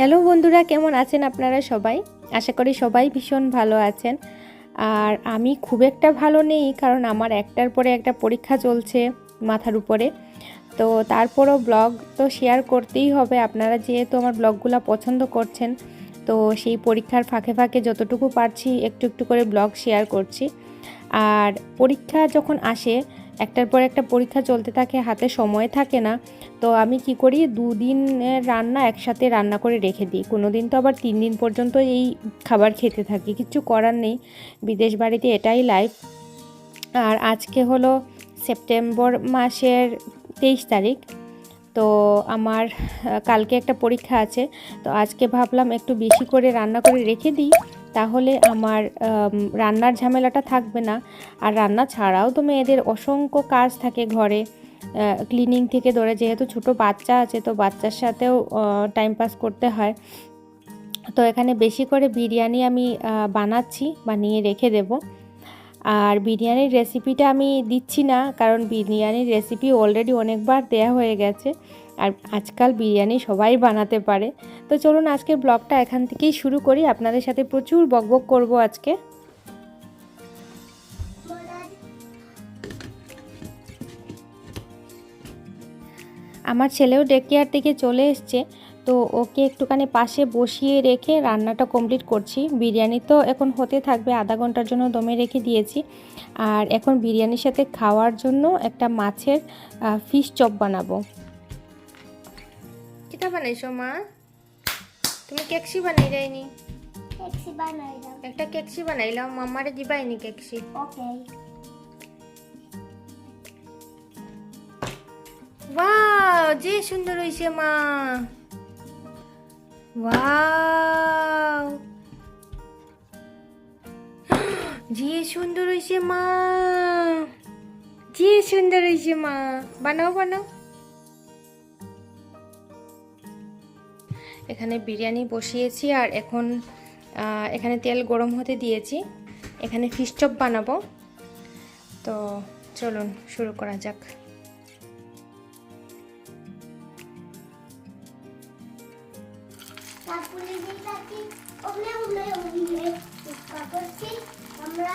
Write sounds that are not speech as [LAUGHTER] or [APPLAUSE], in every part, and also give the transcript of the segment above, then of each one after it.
Hello বন্ধুরা, কেমন আছেন আপনারা সবাই? আশা করি সবাই ভীষণ ভালো আছেন। আর আমি খুব একটা ভালো নেই, কারণ আমার একটার পরে একটা পরীক্ষা চলছে মাথার উপরে। তো তারপরও ব্লগ তো শেয়ার করতেই হবে। আপনারা যেহেতু আমার ব্লগগুলো পছন্দ করছেন, তো সেই পরীক্ষার ফাঁকে ফাঁকে যতটুকু পারছি একটু একটু করে ব্লগ শেয়ার করছি। আর পরীক্ষা যখন আসে একটার পর একটা পরীক্ষা চলতে থাকে, হাতে সময় থাকে না। তো আমি কি করি, দুদিনের রান্না একসাথে রান্না করে রেখে দিই। কোনো দিন তো আবার তিন দিন পর্যন্ত এই খাবার খেতে থাকি কিচ্ছু করার নেই। বিদেশ বাড়িতে এটাই লাইফ আর আজকে হলো সেপ্টেম্বর মাসের তেইশ তারিখ। তো আমার কালকে একটা পরীক্ষা আছে। তো আজকে ভাবলাম একটু বেশি করে রান্না করে রেখে দিই। তাহলে আমার রান্নার ঝামেলাটা থাকবে না। আর রান্না ছাড়াও তো মেয়েদের অসংখ্য কাজ থাকে ঘরে। ক্লিনিং থেকে ধরে যেহেতু ছোট বাচ্চা আছে, তো বাচ্চার সাথেও টাইম পাস করতে হয়। তো এখানে বেশি করে বিরিয়ানি আমি বানাচ্ছি, বানিয়ে রেখে দেব। আর বিরিয়ানির রেসিপিটা আমি দিচ্ছি না, কারণ বিরিয়ানির রেসিপি অলরেডি অনেকবার দেয়া হয়ে গেছে। আর আজকাল বিরিয়ানি সবাই বানাতে পারে। তো চলুন আজকের ব্লগটা এখান থেকেই শুরু করি। আপনাদের সাথে প্রচুর বকবক করব আজকে। আমার ছেলেও ডে কেয়ার থেকে চলে এসছে। তো ওকে একটুখানি পাশে বসিয়ে রেখে রান্নাটা কমপ্লিট করছি। বিরিয়ানি তো এখন হতে থাকবে আধা ঘণ্টার জন্য দমে রেখে দিয়েছি। আর এখন বিরিয়ানির সাথে খাওয়ার জন্য একটা মাছের ফিশ চপ বানাবো। কিটা বানাইছো মা? তুমি কেকসি বানাই যায়নি বানাইলাম একটা কেকসি বানাইলাম মামারে দিবাইনি কেকসি। ওকে। ওয়াও যে সুন্দর হইছে মা। ওয়াও। যে সুন্দর হইছে মা। যে সুন্দর হইছে মা। বানাও বানাও। এখানে বিরিয়ানি বসিয়েছি আর এখন এখানে তেল গরম হতে দিয়েছি। এখানে ফিশ চপ বানাবো। তো চলুন, শুরু করা যাক। আমরা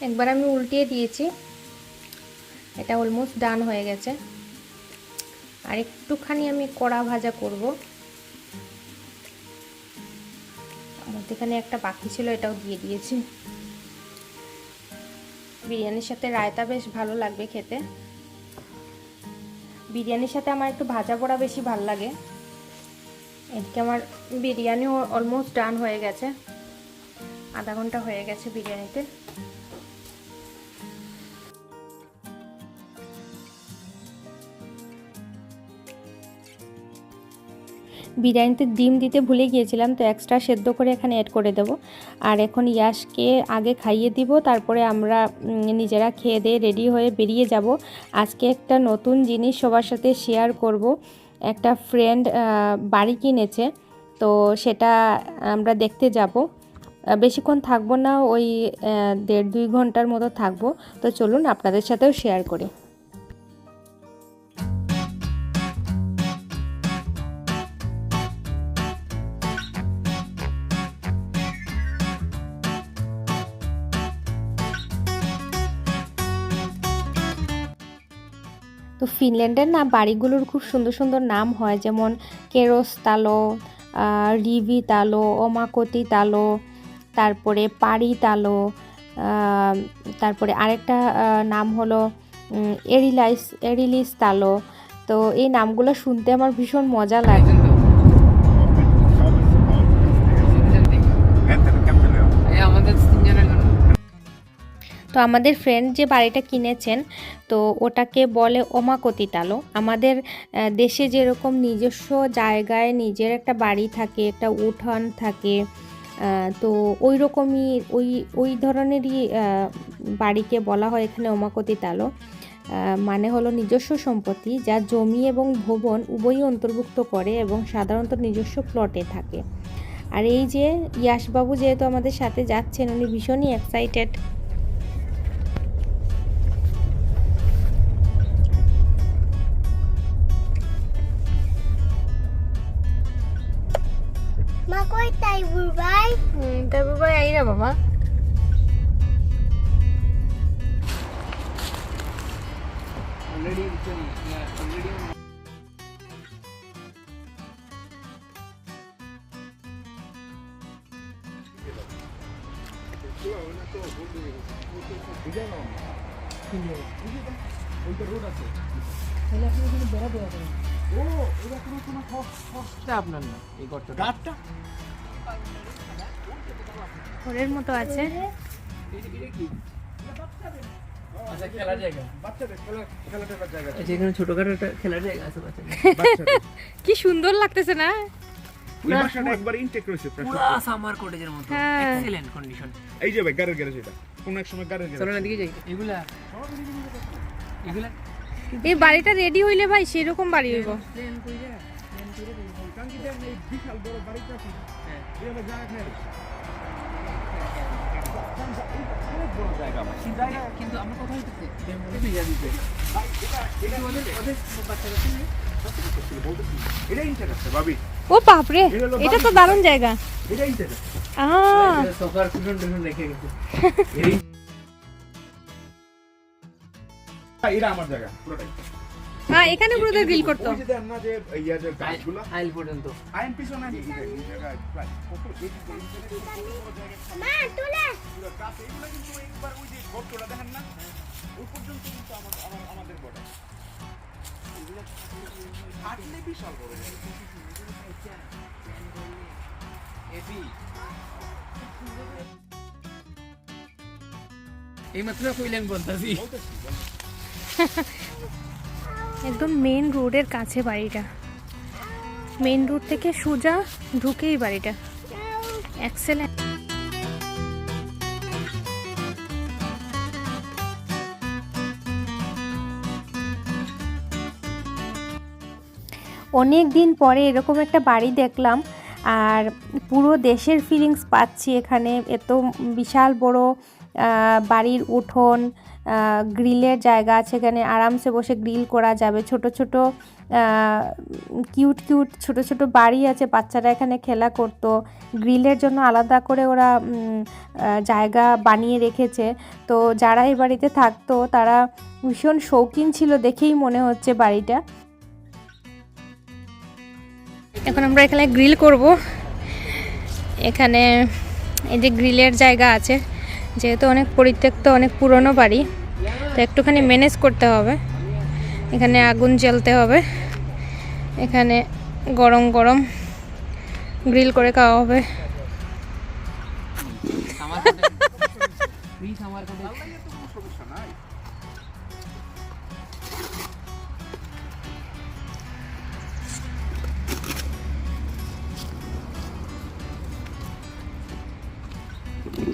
একবার আমি উল্টিয়ে দিয়েছি। এটা অলমোস্ট ডান হয়ে গেছে। আর একটুখানি আমি কড়া ভাজা করব। মধ্যেখানে একটা বাকি ছিল এটাও দিয়ে দিয়েছি। বিরিয়ানির সাথে রায়তা বেশ ভালো লাগবে খেতে। বিরিয়ানির সাথে আমার একটু ভাজা পোড়া বেশি ভালো লাগে। এদিকে আমার বিরিয়ানিও অলমোস্ট ডান হয়ে গেছে। আধা ঘণ্টা হয়ে গেছে বিরিয়ানিতে। বিরিয়ানিতে ডিম দিতে ভুলে গিয়েছিলাম, তো এক্সট্রা সেদ্ধ করে এখানে অ্যাড করে দেব। আর এখন ইয়াসকে আগে খাইয়ে দিব, তারপরে আমরা নিজেরা খেয়ে দিয়ে রেডি হয়ে বেরিয়ে যাব। আজকে একটা নতুন জিনিস সবার সাথে শেয়ার করব। একটা ফ্রেন্ড বাড়ি কিনেছে, তো সেটা আমরা দেখতে যাব। বেশিক্ষণ থাকব না, ওই দেড় দুই ঘণ্টার মতো থাকব। তো চলুন আপনাদের সাথেও শেয়ার করি। তো ফিনল্যান্ডের না বাড়িগুলোর খুব সুন্দর সুন্দর নাম হয়, যেমন কেরোস তালো রিভি তালো, ওমাকতি তালো, তারপরে পাড়ি তালো তারপরে আরেকটা নাম হলো এরিলাইস, এরিলিস তালো। তো এই নামগুলো শুনতে আমার ভীষণ মজা লাগে। তো আমাদের ফ্রেন্ড যে বাড়িটা কিনেছেন, তো ওটাকে বলে ওমাকতি তালো আমাদের দেশে যেরকম নিজস্ব জায়গায় নিজের একটা বাড়ি থাকে, একটা উঠান থাকে তো ওই রকমই ওই ওই ধরনেরই বাড়িকে বলা হয় এখানে ওমাকতি তালো মানে হলো নিজস্ব সম্পত্তি যা জমি এবং ভবন উভয়ই অন্তর্ভুক্ত করে এবং সাধারণত নিজস্ব প্লটে থাকে। আর এই যে ইয়াসবাবু যেহেতু আমাদের সাথে যাচ্ছেন, উনি ভীষণই এক্সাইটেড বুবাই তারপর ভাই আই না বাবা আপনার না এই গর্তটা। গাছটা? ঘরের মতো আছে। আচ্ছা খেলার জায়গা। বাচ্চাদের খেলা খেলা টেলার জায়গা এখানে ছোটখাটো একটা খেলার জায়গা আছে বাচ্চাদের। বাচ্চাদের [LAUGHS] কি সুন্দর লাগতেছে না? একবার ইনটেক রয়েছে। সামার কটেজের মতো। হ্যাঁ। এক্সিলেন্ট কন্ডিশন এই যে ভাই গাড়ির গ্যারেজ এটা। কোন এক সময় গাড়ির চলো না দিকে যাই। এগুলা এগুলা এই বাড়িটা রেডি হইলে ভাই সেরকম বাড়ি হইব। বিশাল বড় বাড়িটা ও বাপরে এটা তো দারুণ জায়গা। এটা আমার জায়গা পুরোটাই। হ্যাঁ এখানে পুরো গ্রিল করতো। না যে ইয়া যে গাছগুলো আইল পর্যন্ত। আইন পিছনে মা তুলে। পুরো কিন্তু একবার ওই যে গর্তটা দেখেন না? ওই পর্যন্ত কিন্তু আমার আমার আমাদের বড়। এগুলো বিশাল বড় জায়গা। এই মাত্র কইলেন বলতাছি। [LAUGHS] একদম মেন রোডের কাছে বাড়িটা। মেন রোড থেকে সোজা ঢুকেই বাড়িটা। এক্সেলেন্ট অনেক দিন পরে এরকম একটা বাড়ি দেখলাম, আর পুরো দেশের ফিলিংস পাচ্ছি এখানে। এত বিশাল বড় বাড়ির উঠোন গ্রিলের জায়গা আছে এখানে, আরামসে বসে গ্রিল করা যাবে। ছোট ছোট কিউট কিউট ছোট ছোট বাড়ি আছে, বাচ্চারা এখানে খেলা করতো। গ্রিলের জন্য আলাদা করে ওরা জায়গা বানিয়ে রেখেছে। তো যারা এই বাড়িতে থাকতো, তারা ভীষণ শৌখিন ছিল দেখেই মনে হচ্ছে বাড়িটা। এখন আমরা এখানে গ্রিল করব। এখানে এই যে গ্রিলের জায়গা আছে, যেহেতু অনেক পরিত্যক্ত, অনেক পুরনো বাড়ি। তো একটুখানি ম্যানেজ করতে হবে। এখানে আগুন জ্বালতে হবে। এখানে গরম গরম গ্রিল করে খাওয়া হবে।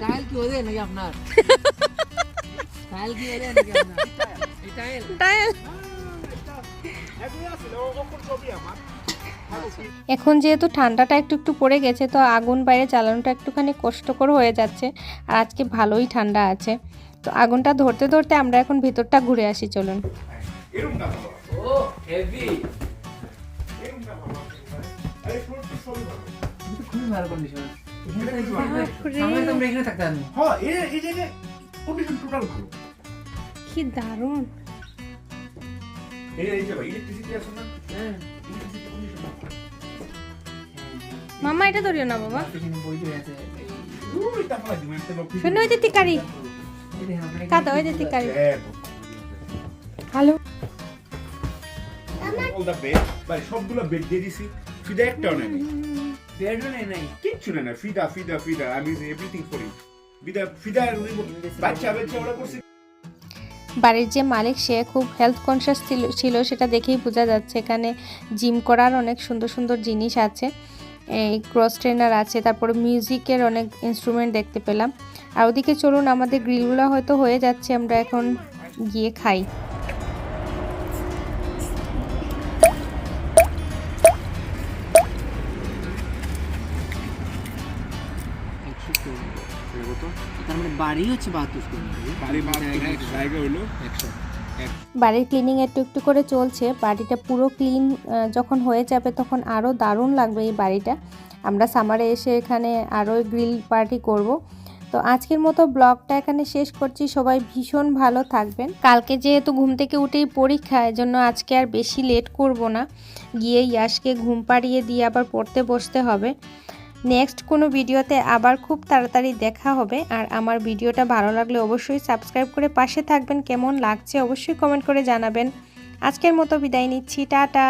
টাইল কি ওদের নাকি আপনার? কি নাকি এখন যেহেতু ঠান্ডাটা একটু একটু পড়ে গেছে তো আগুন বাইরে চালানোটা একটুখানি কষ্টকর হয়ে যাচ্ছে আর আজকে ভালোই ঠান্ডা আছে। তো আগুনটা ধরতে ধরতে আমরা এখন ভিতরটা ঘুরে আসি চলুন। এরকমটা ভালো এই খুবই ভালো। কন্ডিশন কি দারুণ। এই এই যে ভাই ইলেকট্রিসিটি আছে না? হ্যাঁ। মামা এটা ধরিও না বাবা। শুনে ওই যে তিকারি কাদা ওই যে তিকারি হ্যাঁ হ্যালো। সবগুলো বেড দিয়ে দিছি। ফিদা একটাও নেই। বেডও নেই নাই। কিচ্ছু নেই। না ফিদা ফিদা ফিদা। আমি এভরিথিং ফর ইট ফিদা ফিদা বাচ্চা বাচ্চা ওরা করছে। বাড়ির যে মালিক, সে খুব হেলথ কনসিয়াস ছিল সেটা দেখেই বোঝা যাচ্ছে। এখানে জিম করার অনেক সুন্দর সুন্দর জিনিস আছে। এই ক্রস ট্রেনার আছে, তারপরে মিউজিকের অনেক ইনস্ট্রুমেন্ট দেখতে পেলাম। আর ওদিকে চলুন, আমাদের গ্রিলগুলো হয়তো হয়ে যাচ্ছে, আমরা এখন গিয়ে খাই। একশো তার মানে বাড়ি হচ্ছে বাহাত্তর জায়গা হলো একশো বাড়ির ক্লিনিং একটু একটু করে চলছে বাড়িটা পুরো ক্লিন যখন হয়ে যাবে তখন আরও দারুণ লাগবে এই বাড়িটা। আমরা সামারে এসে এখানে আরও গ্রিল পার্টি করব। তো আজকের মতো ব্লগটা এখানে শেষ করছি সবাই ভীষণ ভালো থাকবেন। কালকে যেহেতু ঘুম থেকে উঠেই পরীক্ষা এজন্য আজকে আর বেশি লেট করব না। গিয়ে ইয়াসকে ঘুম পাড়িয়ে দিয়ে আবার পড়তে বসতে হবে। নেক্সট কোনো ভিডিওতে আবার খুব তাড়াতাড়ি দেখা হবে। আর আমার ভিডিওটা ভালো লাগলে অবশ্যই সাবস্ক্রাইব করে পাশে থাকবেন। কেমন লাগছে অবশ্যই কমেন্ট করে জানাবেন। আজকের মতো বিদায় নিচ্ছি। টাটা!